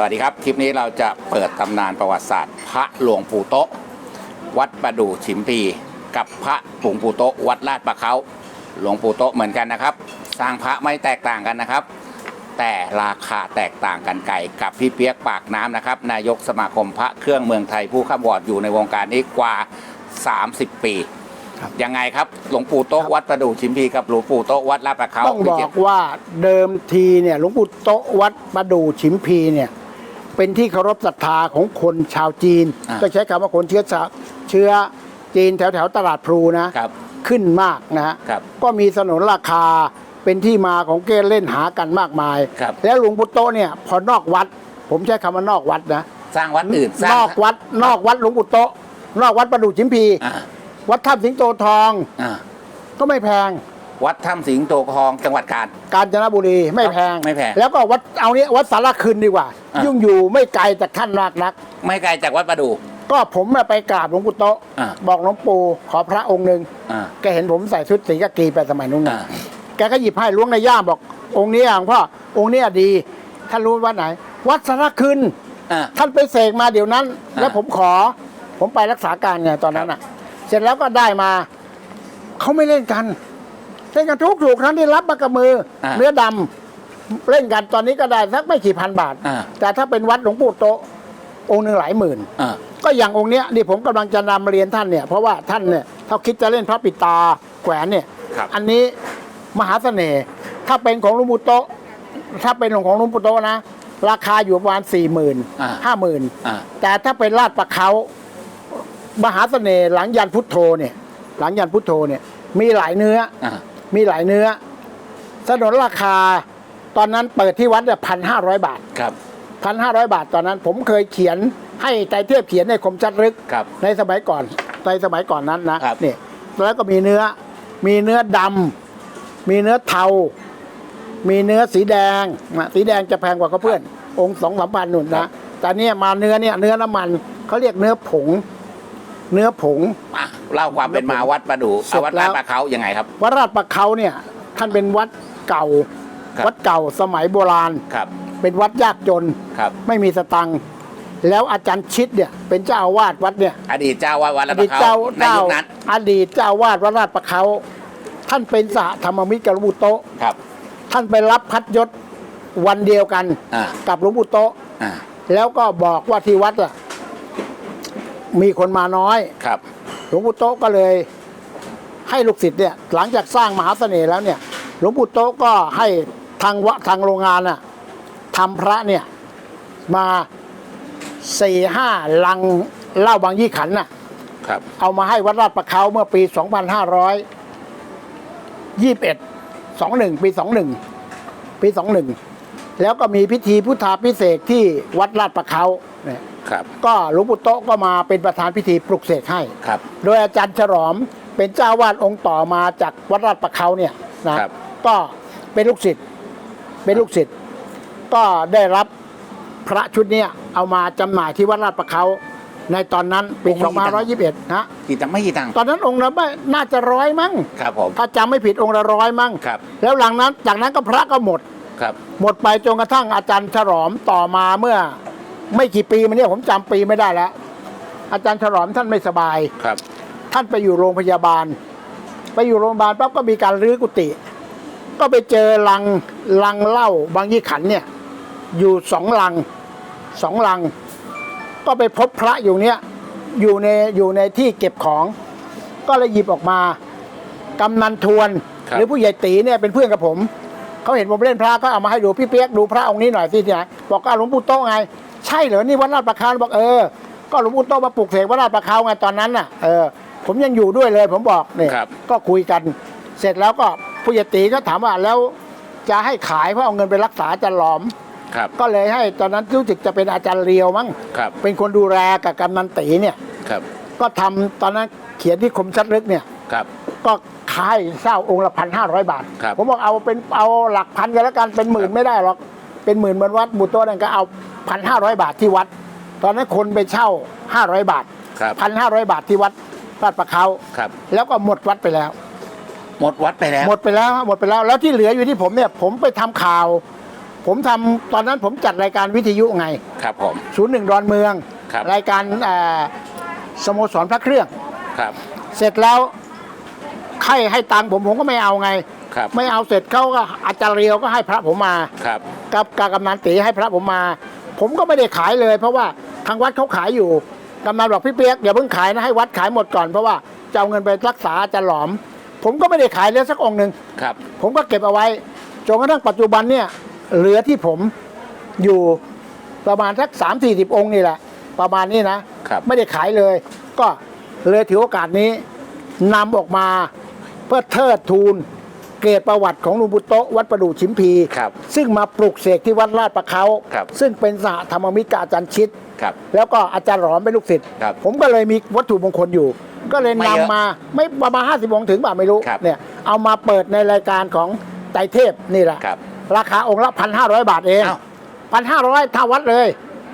สวัสดีครับ คลิปนี้เราจะเปิดตำนานประวัติศาสตร์ พระหลวงปู่โต๊ะวัดประดู่ฉิมพีกับพระหลวงปู่โต๊ะวัดลาดประเขาหลวงปู่โต๊ะเหมือนกันนะครับ สร้างพระไม่แตกต่างกันนะครับ แต่ราคาแตกต่างกันไกลกับพี่เปียกปากน้ำนะครับ นายกสมาคมพระเครื่องเมืองไทยผู้ข้ามวอร์ดอยู่ในวงการนี้กว่า 30 ปีครับยังไงครับหลวงปู่โต๊ะวัดประดู่ฉิมพีกับหลวงปู่โต๊ะวัดลาดประเขาต้องบพี่อเจี๊ยกว่าเดิมทีเนี่ยหลวงปู่โตะวัดประดู่ฉิมพีเนี่ย เป็นที่เคารพศรัทธาของคนชาวจีนาก็ใช้คำว่าคนเชื้อชาเชื้อจีนแถวแถวๆตลาดพลูนะ ครับ ขึ้นมากนะฮะ ครับก็มีสนนราคาเป็นที่มาของเกณฑ์เล่นหากันมากมาย ครับ แล้วหลวงปู่โตะเนี่ยพอนอกวัด ผมใช้คำว่านอกวัดนะ สร้างวัดอื่นสร้างนอกวัด นอกวัดหลวงปู่โตะนอกวัดประดู่ฉิมพี อ่าวัดถ้ำสิงโตทองอ่าก็ไม่แพง วัดถ้ำสิงโตทองจังหวัดกาญ กาญจนบุรีไม่แพง ไม่แพงแล้วก็วัดเอาเนี้ยวัดสารคืนดีกว่า อะ ยุ่งอยู่ไม่ไกลจากท่านมากนัก ไม่ไกลจากวัดประดู่ก็ผมน่ะไปกราบหลวงปู่โตะอะ บอกหลวงปู่ขอพระองค์หนึ่งอ่า แกเห็นผมใส่ชุดสีกากีไปสมัยนู้นอ่านะแกก็หยิบให้ล้วงในย่ามบอก องค์นี้อะหลวงพ่อองค์เนี้ยดีท่านรู้วัดไหน วัดสารคืน อ่า ท่านไปเสกมาเดี๋ยวนั้น อะแล้วผมขอ ผมไปรักษาการไงตอนนั้นอะ เสร็จแล้วก็ได้มา เขาไม่เล่นกันเล่นกันทุกถูกครั้งที่รับมากับมืออา เนื้อดำเล่นกันตอนนี้ก็ได้สักไม่กี่พันบาท อ่าแต่ถ้าเป็นวัดหลวงปู่โตะองค์หนึ่งหลายหมื่น อ่า ก็อย่างองค์เนี้ยนี่ผมกำลังจะนำมาเรียนท่านเนี่ยเพราะว่าท่านเนี่ยถ้าคิดจะเล่นพระปิดตาแขวนเนี่ย ครับ อันนี้มหาเสน่ห์ถ้าเป็นของหลวงปู่โตะถ้าเป็นของหลวงปู่โตะนะ ราคาอยู่ประมาณสี่หมื่นอ่า ห้าหมื่นอ่า แต่ถ้าเป็นลาดประเขามหาเสน่ห์หลังยันพุทโธเนี่ย หลังยันพุทโธเนี่ยมีหลายเนื้อ อ่า มีหลายเนื้อ สนนราคา ตอนนั้นเปิดที่วัดเนี่ยพันห้าร้อยบาทครับพันห้าร้อยบาทตอนนั้น ผมเคยเขียนให้ใจเทียบเขียนในคมชัดลึก ครับ ในสมัยก่อนในสมัยก่อนนั้นนะครับ นี่แล้วก็มีเนื้อ มีเนื้อดำมีเนื้อเทา มีเนื้อสีแดงนะสีแดงจะแพงกว่าเขาเพื่อน องค์สองสามพันนุ่นครันะบแต่เนี่ยมาเนื้อเนี่ยเนื้อน้ำมันเขาเรียกเนื้อผง เนื้อผง อะ เล่าความเป็นมาวัดประดู่เสร็จเอาวัดแล้ลาดวประเขายังไงครับ วัดราชประเขาเนี่ยท่านเป็นวัดเก่า ครับ วัดเก่าสมัยโบราณ ครับเป็นวัดยากจนครับ ไม่มีสตังค์แล้วอาจารย์ชิดเนี่ยเป็นเจ้าอาวาสวัดเนี่ยอดีตเจ้าวัดวัดอลาดปดีตระเขาเจ้าในเจ้ายุคนั้นอดีตเจ้าอาวาสวัดราชประเขา ท่านเป็นสหธรรมมิตรกับหลวงปู่โตะครับท่านไปรับพัดยศวันเดียวกันอ่ากับหลวงปู่โตะอ่าแล้วก็บอกว่าที่วัดอะมีคนมาน้อย ครับ หลวงปู่โตะก็เลยให้ลูกศิษย์เนี่ยหลังจากสร้างมหาเสน่ห์แล้วเนี่ย หลวงปู่โตะก็ให้ทางวะทางโรงงานน่ะทำพระเนี่ยมาสี่ห้าลังเหล้าบางยี่ขันน่ะครับเอามาให้วัดราชประเขาเมื่อปี 2521 21ปี 21 ปี 21 แล้วก็มีพิธีพุทธาพิเศษกที่วัดราชประเขาเนี่ยครับ ก็หลวงปู่โตะก็มาเป็นประธานพิธีปลุกเสกให้ ครับ โดยอาจารย์ฉลอมเป็นเจ้าวาดองค์ต่อมาจากวัดราชประเขาเนี่ยนะครับ ก็เป็นลูกศิษย์เป็นลูกศิษย์ก็ได้รับพระชุดเนี้ยเอามาจำหน่ายที่วัดราชประเขาในตอนนั้นปีองค์ละกี่ตังค์ 2521นะกี่ตังค์ไม่กี่ตังค์ตอนนั้นองค์ละไม่น่าจะร้อยมั้ง ครับผม ถ้าจำไม่ผิดองค์ละร้อยมั้ง ครับ แล้วหลังนั้น จากนั้นก็พระก็หมด ครับ หมดไปจนกระทั่งอาจารย์ฉลอมต่อมาเมื่อ ไม่กี่ปีมาเนี่ยผมจำปีไม่ได้แล้ว อาจารย์ฉลอมท่านไม่สบาย ครับ ท่านไปอยู่โรงพยาบาล ไปอยู่โรงพยาบาลปั๊บก็มีการรื้อกุฏิก็ไปเจอลังลังเหล้าบางยี่ขันเนี่ย อยู่สองลังสองลัง ก็ไปพบพระอยู่เนี้ยอยู่ในอยู่ในที่เก็บของ ก็เลยหยิบออกมากำนันทวน ครับ หรือผู้ใหญ่ตีเนี่ยเป็นเพื่อนกับผม เขาเห็นผมเล่นพระก็เอามาให้ดูพี่เปียกดูพระองค์นี้หน่อยสิที่ไหนบอกก็หลวงปู่โตะไง ใช่เหรอนี่วัดลาดประเขาบอกเออก็หลวงปู่โตะมาปลุกเสกวัดลาดประเขาไงตอนนั้นน่ะเออผมยังอยู่ด้วยเลยผมบอกเนี่ยครับ ก็คุยกัน เสร็จแล้วก็ผู้ใหญ่ตีก็ถามว่าแล้วจะให้ขายเพราะเอาเงินไปรักษาอาจารย์หลอม ครับ ก็เลยให้ตอนนั้นรู้สึกจะเป็นอาจารย์เรียวมั้งครับ เป็นคนดูแลกับกำนันตีเนี่ย ครับ ก็ทำตอนนั้นเขียนที่คมชัดลึกเนี่ย ครับ ก็ขายเศร้าองค์ละพันห้าร้อยบาท ครับ ผมบอกเอาเป็นเอาหลักพันกันแล้วกันเป็นหมื่นไม่ได้หรอก เป็นหมื่นเหมือนวัดบุตรโตนั่นก็เอาพันห้าร้อยบาทที่วัด ตอนนั้นคนไปเช่าห้าร้อยบาทครับ พันห้าร้อยบาทที่วัดลาดประเขาครับ แล้วก็หมดวัดไปแล้ว หมดวัดไปแล้ว หมดไปแล้วฮะหมดไปแล้ว แล้วที่เหลืออยู่ที่ผมเนี่ยผมไปทำข่าวผผมทำตอนนั้นผมจัดรายการวิทยุไง ครับผม ศูนย์หนึ่งดอนเมือง ครับ รายการเอ่อสโมสรพระเครื่อง ครับ เสร็จแล้ว ใครให้ตังค์ผมผมก็ไม่เอาไง ครับไม่เอาเสร็จเขาก็อาจารย์เรียวก็ให้พระผมมา ครับกับกากำนันตีให้พระผมมา ผมก็ไม่ได้ขายเลย เพราะว่าทางวัดเขาขายอยู่กำนันบอกพี่เปียกอย่าเพิ่งขายนะให้วัดขายหมดก่อนเพราะว่าจะเอาเงินไปรักษาอาจารย์หลอม ผมก็ไม่ได้ขายเลยสักองค์หนึ่งครับ ผมก็เก็บเอาไว้จนกระทั่งปัจจุบันเนี่ยเหลือที่ผมอยู่ประมาณสักสามสี่สิบองค์นี่แหละ ประมาณนี้นะครับ ไม่ได้ขายเลย ก็เลยถือโอกาสนี้นำออกมา เพื่อเทิดทูนเกรดประวัติของหลุงปุโตะวัดประดู่ชิมพีครับซึ่งมาปลุกเสกที่วัดลาดประเขา ครับซึ่งเป็นสหธรรมมิตรกับอาจารย์ชิด ครับแล้วก็อาจารย์หลอมเป็นลูกศิษย์ครับผมก็เลยมีวัตถุมงคลอยู่ ก็เลยไม่นำเยอะมาไม่ประมาณห้าสิบองค์ถึงบ่าไม่รู้ครับเนี่ยเอามาเปิดในรายการของไตรเทพนี่แหละครับราคาองค์ละพันห้าร้อยบาทเองอ้าวพันห้าร้อยท่าวัดเลย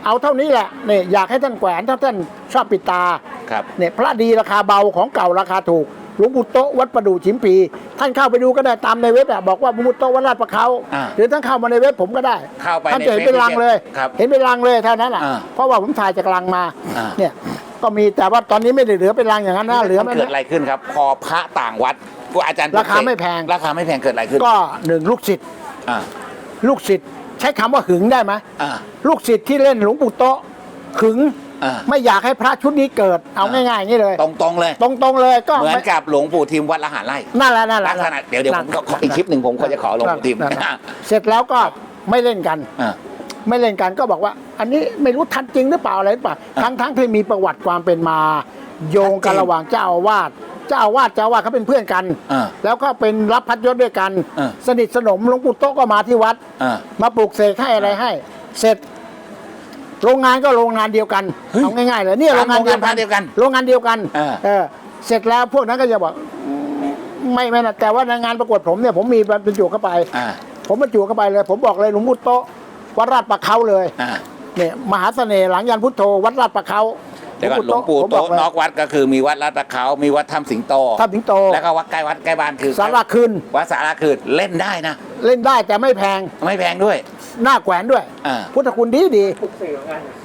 เอาเท่านี้แหละเนี่ยอยากให้ท่านแขวนถ้าท่านชอบปิดตาครับ เนี่ยพระดีราคาเบาของเก่าราคาถูก หลวงปู่โตะวัดประดู่ชิมพีท่านเข้าไปดูก็ได้ตามในเว็บอะบอกว่าหลวงปู่โตะวัดลาดประเขาอ่าหรือท่านเข้ามาในเว็บผมก็ได้เข้าไปท่านในจะเห็นเป็นเฟซรังเลย ครับเห็นเป็นรังเลยเท่านั้นแหละอ่าเพราะว่าผมถ่ายจากรังมาอ่า เนี่ยก็มีแต่ว่าตอนนี้ไม่ได้เหลือเป็นรังอย่างนั้นนะเหลือมัไม่นเกิดอะไรขึ้นครับ พอพระต่างวัดกูอาจารย์ราคาไม่แพงราคาไม่แพงเกิดอะไรขึ้นก็หนึ่งลูกศิษย์อ่าลูกศิษย์ใช้คำว่าหึงได้ไหม อ่า ลูกศิษย์ที่เล่นหลวงปู่โตะหึง อ่า ไม่อยากให้พระชุดนี้เกิดเอาอ่าง่ายๆอย่างนี้เลย ตรงๆเลย ตรงๆเลยก็เหมือนไม่กับหลวงปู่ทิมวัดละหารไร่นั่นแหละนั่นแหละลักษณะเดี๋ยวเดี๋ยวผมก็ขออีกคลิปหนึ่งผมก็จะขอหลวงปู่ทิมนั่นแหละเสร็จแล้วก็ไม่เล่นกัน อ่า ไม่เล่นกันก็บอกว่า อันนี้ไม่รู้ทันจริงหรือเปล่าอะไรหรือเปล่าอะทั้งทั้งที่มีประวัติความเป็นมา โยงกันชัดเจนระหว่างเจ้าอาวาสเจ้าอาวาสเจ้าอาวาสเขาเป็นเพื่อนกัน อ่าแล้วก็เป็นรับพัดยศด้วยกัน อะสนิทสนมหลวงปู่โต๊ะก็มาที่วัด อ่า มาปลูกเสกให้อะไรให้ เสร็จ โรงงานก็โรงงานเดียวกันเฮ้ยเอาง่ายๆเลยเนี่ยโรงงานเดียวกัน โรงงานเดียวกันโรงงานเดียวกันเออเออเสร็จแล้วพวกนั้นก็จะบอกอืมไม่ไม่นะแต่ว่าในงานประกวดผมเนี่ยผมมีบรรจุเข้าไปอ่าผมบรรจุเข้าไปเลย ผมบอกเลยหลวงปู่โต๊ะวัดราชประเขาเลยอ่าเนี่ยมหาเสน่ห์หลังยันพุทโธวัดราชประเขาเดี๋ยวก่อนหลวงปู่ผมบโต๊ะอกเลยนอกวัดก็คือมีวัดลาดตะเขามีวัดถ้ำสิงโตถ้าถึงโต แล้วก็วัดใกล้วัดใกล้บ้านคือสาราคืนวัดสาราคืนเล่นได้นะ เล่นได้แต่ไม่แพงไม่แพงด้วย หน้าแขวนด้วยอ่าพุทธคุณดีดี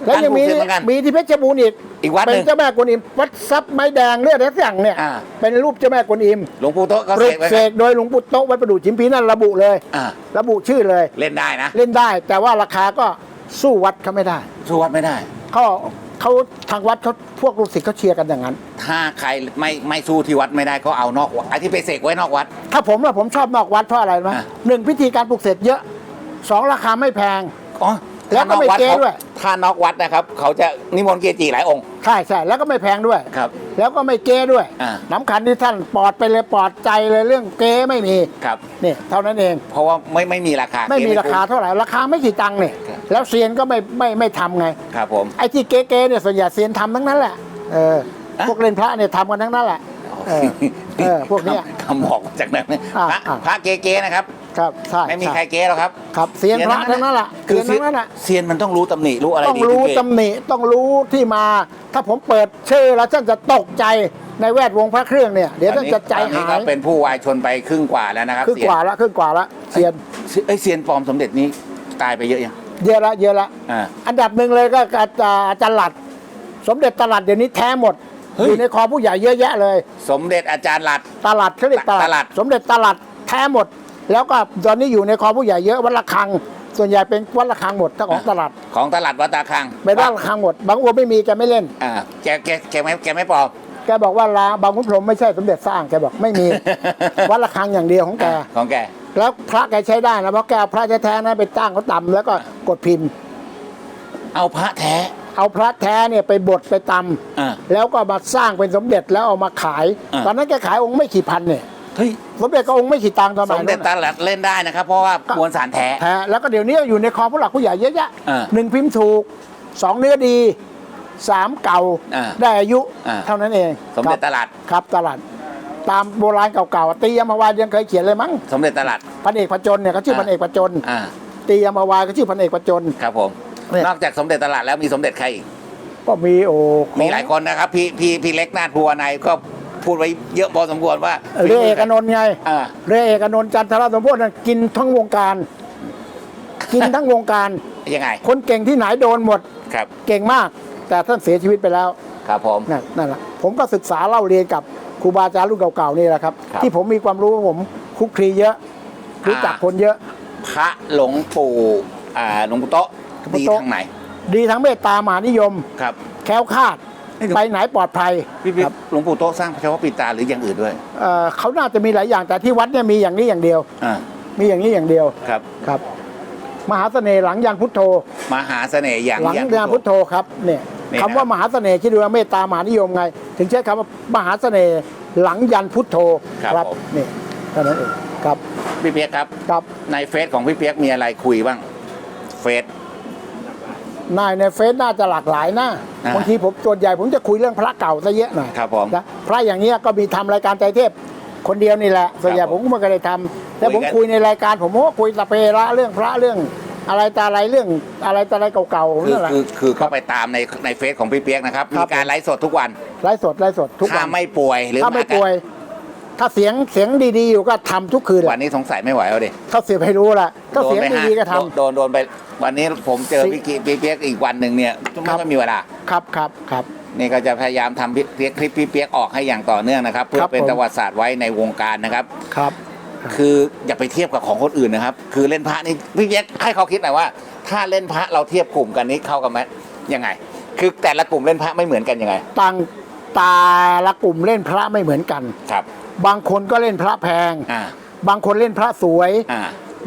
แล้วยังมีท่านปลูกเสกเหมือนกันมีที่เพชรบูรณ์อีกอีกวัดหเป็นึ่นงเจ้าแม่กวนอิมวัดซับไม้แดงเลือดแดงอย่างเนี่ยอ่าเป็นรูปเจ้าแม่กวนอิมหลวงปู่โต๊ะก็ปเสลุกกไว้เสกโดยหลวงปู่โต๊ะวัดประดู่ชิมพีนั่นระบุเลยอ่าระบุชื่อเลยเล่นได้นะ เล่นได้แต่ว่าราคาก็สู้วัดเขาไม่ได้ สู้วัดไม่ได้เขา เขาทางวัดเขาพวกลูกศิษย์เขาเชียร์กันอย่างนั้น ถ้าใครไม่ไม่สู้ที่วัดไม่ได้ก็เอานอกวัดไอ้ที่ไปเสกไว้นอกวัด ถ้าผมล่ะผมชอบนอกวัดเพราะอะไรรู้ไหมอะ หนึ่งพิธีการปลุกเสกเยอะสองราคาไม่แพง อ๋อแล้วก็ไม่เก๊ด้วย ถ้านอกวัดนะครับ เขาจะนิมนต์เกจิหลายองค์ใช่ใช่แล้วก็ไม่แพงด้วย ครับ แล้วก็ไม่เก้ด้วยอ่า น้ำขันที่ท่านปลอดไปเลยปลอดใจเลยเรื่องเก้ไม่มีครับ นี่เท่านั้นเอง เพราะว่าไม่ไม่มีราคาไม่มีเก๊ราคาคุ้เท่าไหร่ราคาไม่กี่ตังค์เนี่ยครับ แล้วเซียนก็ไม่ไม่ไม่ทำไง ครับผม ไอ้ที่เก๊ๆเนี่ยส่วนใหญ่เซียนทำทั้งนั้นแหละเอออะพวกเล่นพระเนี่ยทำกันทั้งนั้นแหละ เออเออพวกเนี้ยคำบอกจากนั้นเนี่ยอะพระอะพระเก๊ๆนะครับ ครับใช่ไม่มีช่ใครเก๊หรอกครับครับเซียนพระทั้งนั้นแหละคือเซียนทั้งนั้นแหละ เซียนมันต้องรู้ตำหนิรู้อะไรต้องดีรู้ถึเก๊ตำหนิต้องรู้ที่มา ถ้าผมเปิดชื่อแล้วท่านจะตกใจในแวดวงพระเครื่องเนี่ย เดี๋ยวท่านจะใจตอนนี้หาก็ยเป็นผู้วายชนไปครึ่งกว่าแล้วนะครับครึ่งเซียกนว่าละครึ่งกว่าละเซียนเอ้ยเซียนปลอมสมเด็จนี้ตายไปเยอะยัง เยอะละเยอะละอ่า อันดับหนึ่งเลยก็อาจารย์อาจารย์หลัด สมเด็จตลัดเดี๋ยวนี้แท้หมดเฮ้ยอยู่ในคอผู้ใหญ่เยอะแยะเลย สมเด็จอาจารย์หลัด ตลัดเขาเรียกตตลัลัดดสมเด็จตลัดแท้หมด แล้วก็ตอนนี้อยู่ในคอผู้ใหญ่เยอะวัดละคัง ส่วนใหญ่เป็นวัดละคังหมดถ้าของตลัดของตลาดวัดตาคังเป็นวัดละคังหมด บางอัวไม่มีแกไม่เล่น อ่าแกแกแกไม่แกไม่ปลอม แกบอกว่าลาบางขุนพรหมไม่ใช่สมเด็จสร้างแกบอกไม่มี วัดละคังอย่างเดียวของแก ของแกแล้วพระแกใช้ได้นะเพราะแกเอาพระแท้ๆนั้นไปตั้งเขาต่ำแล้วก็กดพิมพ์ เอาพระแท้ เอาพระแท้เนี่ยไปบดไปตอ่าำแล้วก็มาสร้างเป็นสมเด็จแล้วเอามาขาย อ่า ตอนนั้นแกขายองค์ไม่กี่พันเนี่ยเฮ้ยสมเด็จก็องค์ไม่กี่ตังค์ตอนสนั้นมเด็จตลาดเล่นได้นะครับ เพราะว่ามวลสารแท้ แท้แล้วก็เดี๋ยวนี้อยู่ในคอผู้หลักผู้ใหญ่เยอะแยะอ่าหนึ่งพิมพ์ถูกสองเนื้อดีสามเก่า อ่าได้อายุอ่า เท่านั้นเองสมเด็จคตรับลาดครับตลาด ตามโบราณเก่าๆตียมาวายังเคยเขียนเลยมั้งสมเด็จตลาดพันเอกพจนเนี่ยเขาชื่ออ่าพันเอกพจนอ่าตียมาวาก็ชื่อพันเอกพจนครับผมเนี่ยนอกจากสมเด็จตลาดแล้วมีสมเด็จใครอีกก็มีโอ้ของมีหลายคนนะครับ พี่พี่พี่เล็กนาถภูวนัยก็พูดไว้เยอะพอสมควรว่าเรือเอกอนนท์ไงอ่าเรือเอกอนนท์จันทรสมโพธินั่นกินทั้งวงการ กินทั้งวงการยังไง คนเก่งที่ไหนโดนหมดครับ เก่งมาก แต่ท่านเสียชีวิตไปแล้ว ครับผมนั่นนั่นแหละผมก็ศึกษาเล่าเรียนกับ ครูบาอาจารย์รุ่นเก่าๆนี่แหละครับ ครับ ที่ผมมีความรู้ผมคลุกคลีเยอะ รู้จักคนเยอะ พระหลวงปู่อ่าหลวงปู่โต๊ะหลวงปู่ดีโต๊ะ ทางไหนดีทั้งเมตตามหานิยม ครับ แคล้วคลาดเอ้ยเดี๋ยว ไปไหนปลอดภัยพี่พี่ครับหลวงปู่โต๊ะสร้างเฉพาะปิดตาหรืออย่างอื่นด้วยเอ่อเขาน่าจะมีหลายอย่างแต่ที่วัดเนี่ยมีอย่างนี้อย่างเดียว อ่ามีอย่างนี้อย่างเดียวครับ ครับ มหาเสน่ห์หลังยันพุทโธ มหาเสน่ห์อย่างหลังอย่างยันพุทโธครับเนี่ยนี่ คำว่านะมหาเสน่ห์คิดดูว่าเมตตามหานิยมไง ถึงใช้คำว่ามหาเสน่ห์หลังยันพุทโธครับผม นี่เท่านั้นเองครับพี่เปียกครับ ครับในเฟซของพี่เปียกมีอะไรคุยบ้าง เฟซ นายในเฟซน่าจะหลากหลายนะอ่าบางทีผมส่วนใหญ่ผมจะคุยเรื่องพระเก่าซะเยอะหน่อยครับผมนะพระอย่างเงี้ยก็มีทำรายการใจเทพคนเดียวนี่แหละส่วนใหญ่ครับผผมมก็ไม่เคยได้ทำแต่คุยผมกันคุยในรายการผมก็คุยสเประเรื่องพระเรื่อง อะไรตาอะไรเรื่องอะไรตาอะไรเก่าๆคือนั่นแหละ คือคือเข้าไปตามในในเฟซของพี่เปียกนะครับครัมีบการไลฟ์สดทุกวันไลฟ์สดไลฟ์สดทุกถ้าวันไม่ป่วยหรือถ้าไม่ป่วย ถ้าเสียงเสียงดีๆอยู่ก็ทำทุกคืนแหวัละนนี้สงสัยไม่ไหวแล้วดิถ้าเสียงไม่รู้ละถ้าเสียงโนไปห้าดีๆก็ทโดนโดนไปวันนี้ผมเจอสิพี่กีพี่เปียกอีกวันหนึ่งเนี่ยไม่ครับค่อยมีเวลาำครับครับครับ นี่ก็จะพยายามทำพี่เปียกคลิปพี่เปียกออกให้อย่างต่อเนื่องนะครับ เพื่อครับเป็นผม ประวัติศาสตร์ไว้ในวงการนะครับ ครับ คืออย่าไปเทียบกับของคนอื่นนะครับ คือเล่นพระนี่พี่เปียกให้เขาคิดหน่อยว่า ถ้าเล่นพระเราเทียบกลุ่มกันนี้เข้ากันไหมยังไง คือแต่ละกลุ่มเล่นพระไม่เหมือนกันยังไงต่างตาละกลุ่มเล่นพระไม่เหมือนกัน ครับ บางคนก็เล่นพระแพง อ่าบางคนเล่นพระสวย อ่า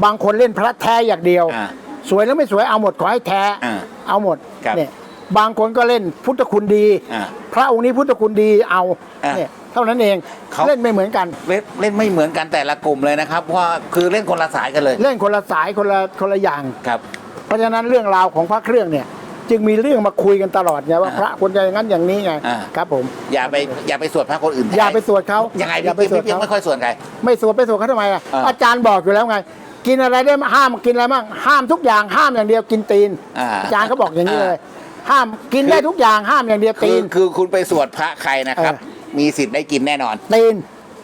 บางคนเล่นพระแท้อย่างเดียว อ่าสวยแล้วไม่สวยเอาหมดขอให้แท้ อ่าเอาหมดครับเนี่ยบางคนก็เล่นพุทธคุณดี อ่าพระองค์นี้พุทธคุณดีเอาอะเนี่ย เท่านั้นเองเขาเล่นไม่เหมือนกัน เล่นเล่นไม่เหมือนกันแต่ละกลุ่มเลยนะครับเพราะว่าคือเล่นคนละสายกันเลยเล่นคนละสายคนละคนละอย่าง ครับ เพราะฉะนั้นเรื่องราวของพระเครื่องเนี่ย จึงมีเรื่องมาคุยกันตลอดไงว่าอ่าพระควรจะอย่างนั้นอย่างนี้ไงอ่า ครับผม อย่าไปอย่าไปสวดพระคนอื่นอย่าไปสวดเขายังไงอย่าไปพี่สวดพี่เปียกเขา ไม่ค่อยสวดใคร ไม่สวดไปสวดเขาทำไมอะอ่า อาจารย์บอกอยู่แล้วไง กินอะไรได้บ้างห้ามกินอะไรบ้างห้ามทุกอย่างห้ามอย่างเดียวกินตีน อ่า อาจารย์เขาบอกอย่างนี้อ่าเลย ห้ามกินได้ทุกอย่างห้ามอย่างเดียวคืตีอน คือคุณไปสวดพระใครนะครับ เออ มีสิทธิ์ได้กินแน่นอนตีน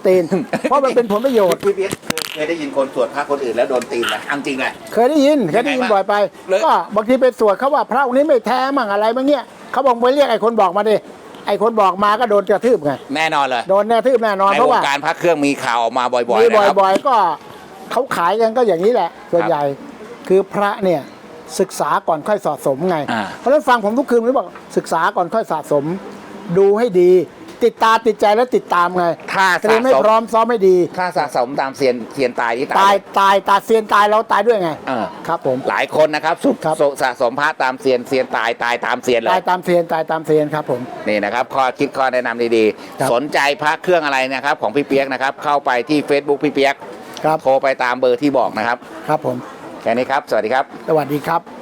ตีน เพราะมันเป็นผลประโยชน์ พี่เปียกเคยได้ยินคนสวดพระคนอื่นแล้วโดนตีนไหมเอาจริงเลย เคยได้ยินเคยได้ยินยังไงบ้างบ่อยไป เลย ก็บางทีไปสวดเขาว่าพระองค์นี้ไม่แท้มั่งอะไรมั่งเงี้ยเขาบอกไปเรียกไอ้คนบอกมาดิไอ้คนบอกมาก็โดนกระทืบไงแน่นอนเลยโดนกระทืบแน่นอนในเพราะวงว่า การพระเครื่องมีข่าวออกมาบ่อยมีๆนะครับ บ่อยๆก็เขาขายกันก็อย่างนี้แหละส่วนใหญ่คือพระเนี่ยศึกษาก่อนค่อยสะสมไง อ่าเพราะฉะนั้นฟังผมทุกคืนผมบอกศึกษาก่อนค่อยสะสม ดูให้ดี ติดตาติดใจแล้วติดตามไงถ้าเตรีสะยมไม่สม พร้อมซ้อมไม่ดี ถ้าสะสมตามเซียนเซียนตายที่ตาตายยตายตาเซียนตายเราตายด้วยไงเออครับผม หลายคนนะครับสุครับสสะสมพระตามเซียนเซียนตายตายตามเซียนเลตายยตามเซียนตายตามเซียนครับผม นี่นะครับข้อคิดข้อแนะนำดีครับ ๆ สนใจพระเครื่องอะไรนะครับของพี่เปียกนะครับเข้าไปที่ Facebook พี่เปียกครับโทรไปตามเบอร์ที่บอกนะครับ ครับผม แค่นี้ครับ สวัสดีครับ สวัสดีครับ